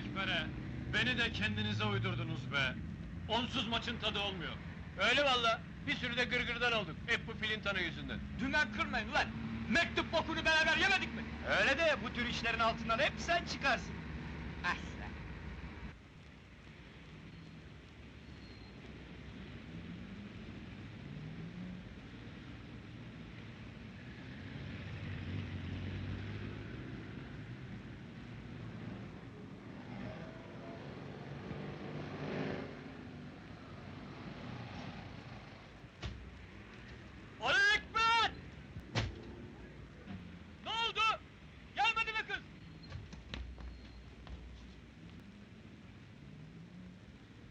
Ekber'e. Beni de kendinize uydurdunuz be. Onsuz maçın tadı olmuyor. Öyle valla. Bir sürü de gırgırdan olduk. Hep bu filintanı yüzünden. Dümen kırmayın ulan! Mektup bokunu beraber yemedik mi? Öyle de bu tür işlerin altından hep sen çıkarsın. Asla! Ali Ekber! Ne oldu? Gelmedi mi kız?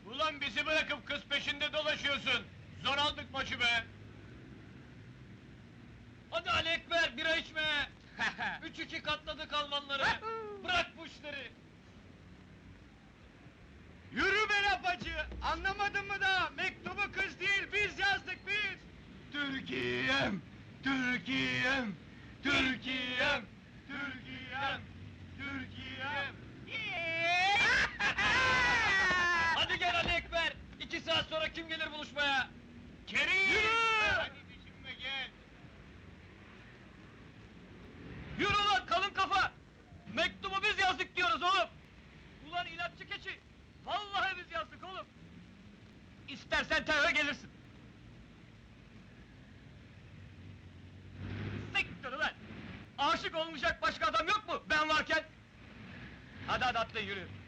Ulan bizi bırakıp kız peşinde dolaşıyorsun. Zor aldık maçı be. Hadi Ali Ekber bira içme. Üç iki katladık Almanları. Bırak bu işleri. Yürü be lapacı! Anlamadın mı da? Mektubu kız değil, biz yazdık biz! Türkiye'm! Türkiye'm! Türkiye'm! Türkiye'm! Türkiye'm! Hadi gel Ali Ekber! İki saat sonra kim gelir buluşmaya? Kerim! Yürü! Hadi düşünme gel! Yürü ulan kalın kafa! Mektubu biz yazdık diyoruz oğlum! Ulan inatçı keçi! Vallahi biz yazdık oğlum! İstersen teröre gelirsin! Siktir ulan! Aşık olmayacak başka adam yok mu ben varken? Hadi hadi atlayın yürü!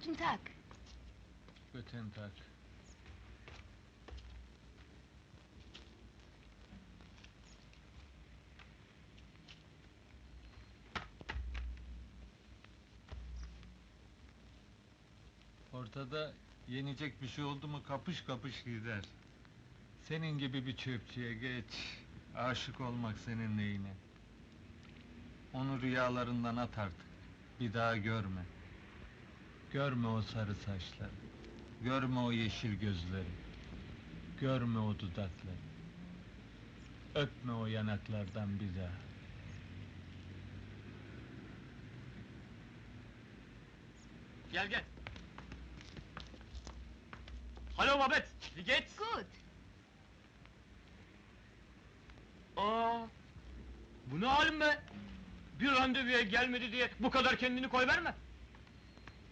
Guten Tag. Guten Tag. Ortada yenecek bir şey oldu mu kapış kapış gider. Senin gibi bir çöpçüye geç. Aşık olmak senin neyine. Onu rüyalarından at artık. Bir daha görme. Görme o sarı saçları. Görme o yeşil gözleri. Görme o dudakları. Öpme o yanaklardan bir daha. Gel gel! Hallo Babet! Wie geht's? Gut. Aa! Bu ne halim be? Bir randevuya gelmedi diye bu kadar kendini koy verme!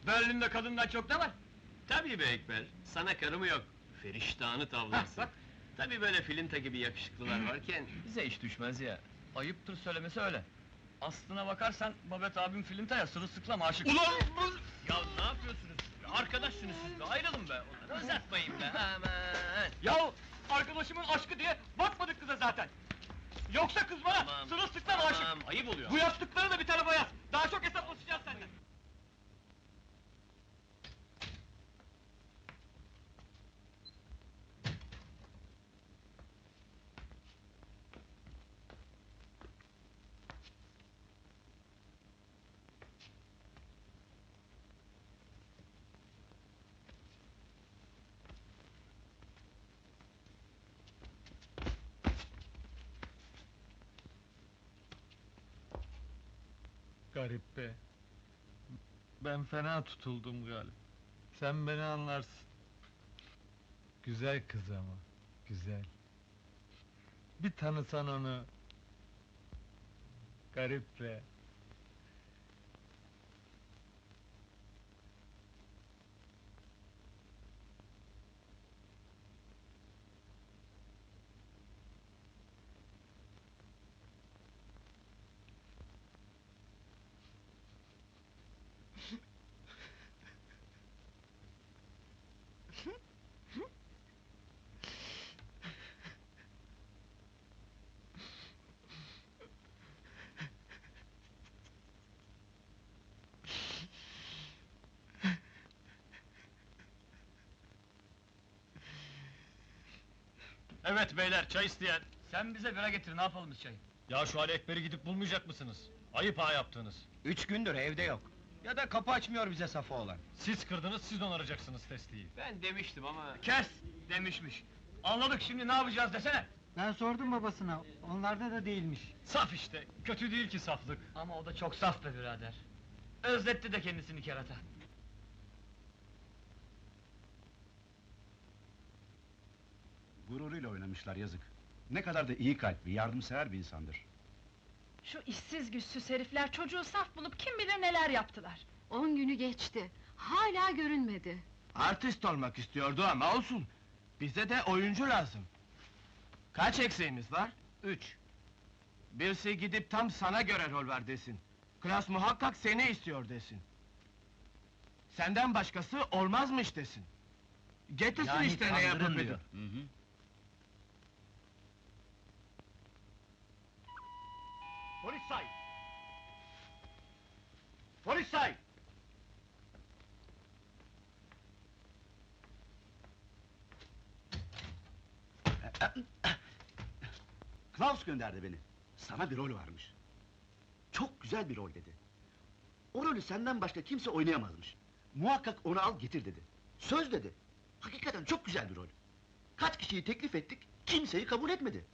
Berlin'de kadından çok ne var? Tabii be Ekber, sana karı mı yok? Feriştahını tavlarsın. Hah. Tabii böyle filinta gibi yakışıklılar varken... Bize iş düşmez ya. Ayıptır söylemesi öyle. Aslına bakarsan Babet abim filintaya sırılsıklam aşık. Ulan Ya ne yapıyorsunuz? Arkadaşsınız siz be, ayrılın be! Uzatmayın be, aman! Ya arkadaşımın aşkı diye bakmadık kıza zaten! Yoksa kız bana Tamam, sırılsıklam aşık! Tamam, ayıp oluyor. Bu yaptıkları da bir tarafa yaz! Daha çok hesaplaşacağız seninle! Garip be. Ben fena tutuldum galiba. Sen beni anlarsın. Güzel kız ama, güzel. Bir tanısan onu. Garip be. Evet beyler, çay isteyen. Sen bize bira getir, ne yapalım biz çayı? Ya şu Ali Ekber'i gidip bulmayacak mısınız? Ayıp ha yaptığınız. Üç gündür evde yok. Ya da kapı açmıyor bize Safo olan. Siz kırdınız, siz onaracaksınız testiyi. Ben demiştim ama... Kes! Demişmiş. Anladık şimdi ne yapacağız desene! Ben sordum babasına, onlarda da değilmiş. Saf işte, kötü değil ki saflık. Ama o da çok saf be birader. Özletti de kendisini kerata. Gururuyla oynamışlar yazık. Ne kadar da iyi kalpli, yardımsever bir insandır. Şu işsiz güçsüz herifler çocuğu saf bulup kim bilir neler yaptılar. On günü geçti. Hala görünmedi. Artist olmak istiyordu ama olsun. Bize de oyuncu lazım. Kaç eksiğimiz var? Üç. Birisi gidip tam sana göre rol ver desin. Klas muhakkak seni istiyor desin. Senden başkası olmazmış desin. Getirsin işte ne yapıp edip. Polis say! Polis say! Klaus gönderdi beni. Sana bir rol varmış. Çok güzel bir rol dedi. O rolü senden başka kimse oynayamazmış. Muhakkak onu al getir dedi. Söz dedi. Hakikaten çok güzel bir rol. Kaç kişiyi teklif ettik, kimseyi kabul etmedi.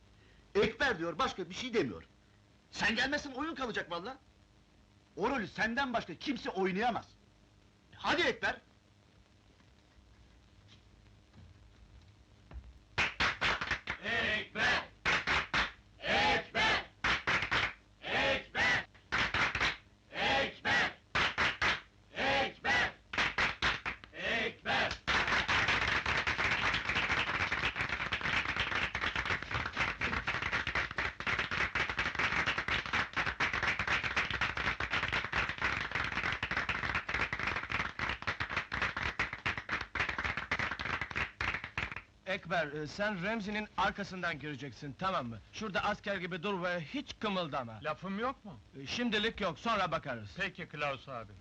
Ekber diyor, başka bir şey demiyor. Sen gelmezsen oyun kalacak valla. O rolü senden başka kimse oynayamaz. Hadi Ekber! Ekber, e, sen Remzi'nin arkasından gireceksin, tamam mı? Şurada asker gibi dur ve hiç kımıldama. Lafım yok mu? E, Şimdilik yok, sonra bakarız. Peki Klaus abi.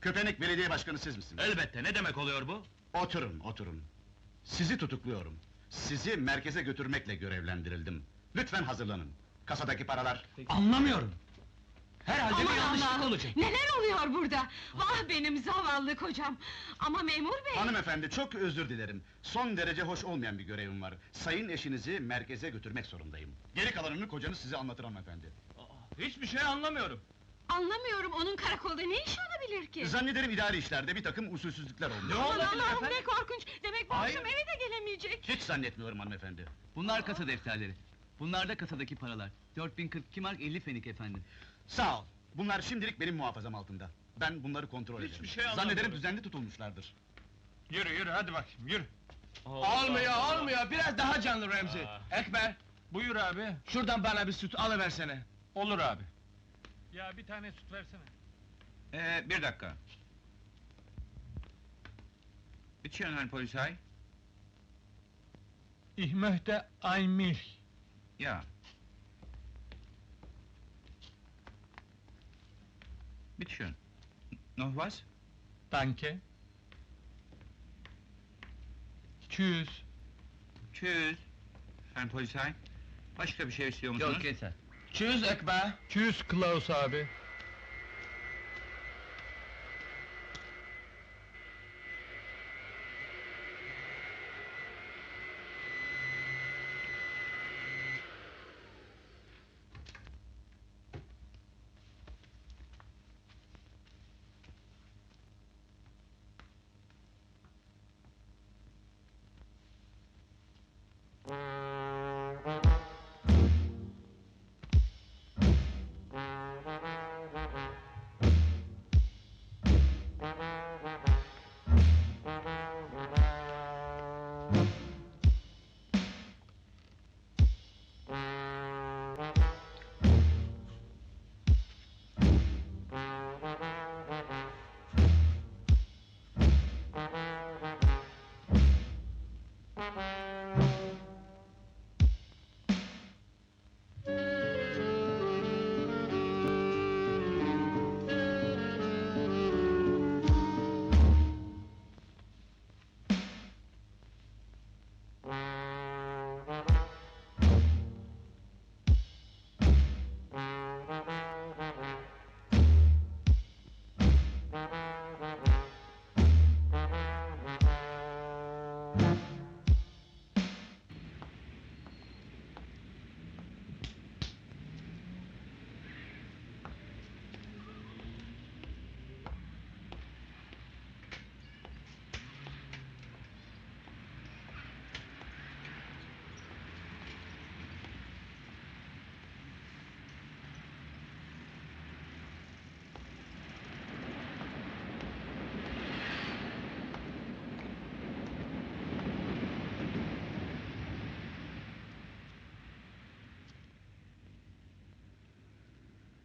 Köpenek belediye başkanı siz misiniz? Elbette, ne demek oluyor bu? Oturun, oturun. Sizi tutukluyorum. Sizi merkeze götürmekle görevlendirildim. Lütfen hazırlanın. Kasadaki paralar... Anlamıyorum. Herhalde Aman Allah'ım! Neler oluyor burada? Vah benim zavallı kocam! Ama memur bey! Hanımefendi, çok özür dilerim. Son derece hoş olmayan bir görevim var. Sayın eşinizi merkeze götürmek zorundayım. Geri kalanını kocanız size anlatır hanımefendi. Hiçbir şey anlamıyorum. Anlamıyorum, onun karakolda ne işi olabilir ki? Zannederim idari işlerde bir takım usulsüzlükler olmuş. Aman Allah'ım ne korkunç! Demek bu akşam eve de gelemeyecek! Hiç zannetmiyorum hanımefendi. Bunlar kasa defterleri. Bunlar da kasadaki paralar. 4042 mark 50 fenik efendim. Sağ ol. Bunlar şimdilik benim muhafazam altında. Ben bunları kontrol ederim. Hiçbir şey Zannederim anlamıyorum. düzenli tutulmuşlardır. Yürü yürü hadi bakayım yürü. Olmuyor, olmuyor, biraz daha canlı Remzi. Aa. Ekber, Buyur abi. şuradan bana bir süt alıversene. Olur abi. Ya bir tane süt versene. Ee, bir dakika. Bitte Herrn Polizei. Ich möchte ein Milch. Ja. Bitte schön. Noch was? Danke. Tschüss. Tschüss. Herrn Polizei. Başka bir şey istiyor musunuz? yeter. Çüz Ekber. Tschüss Klaus abi.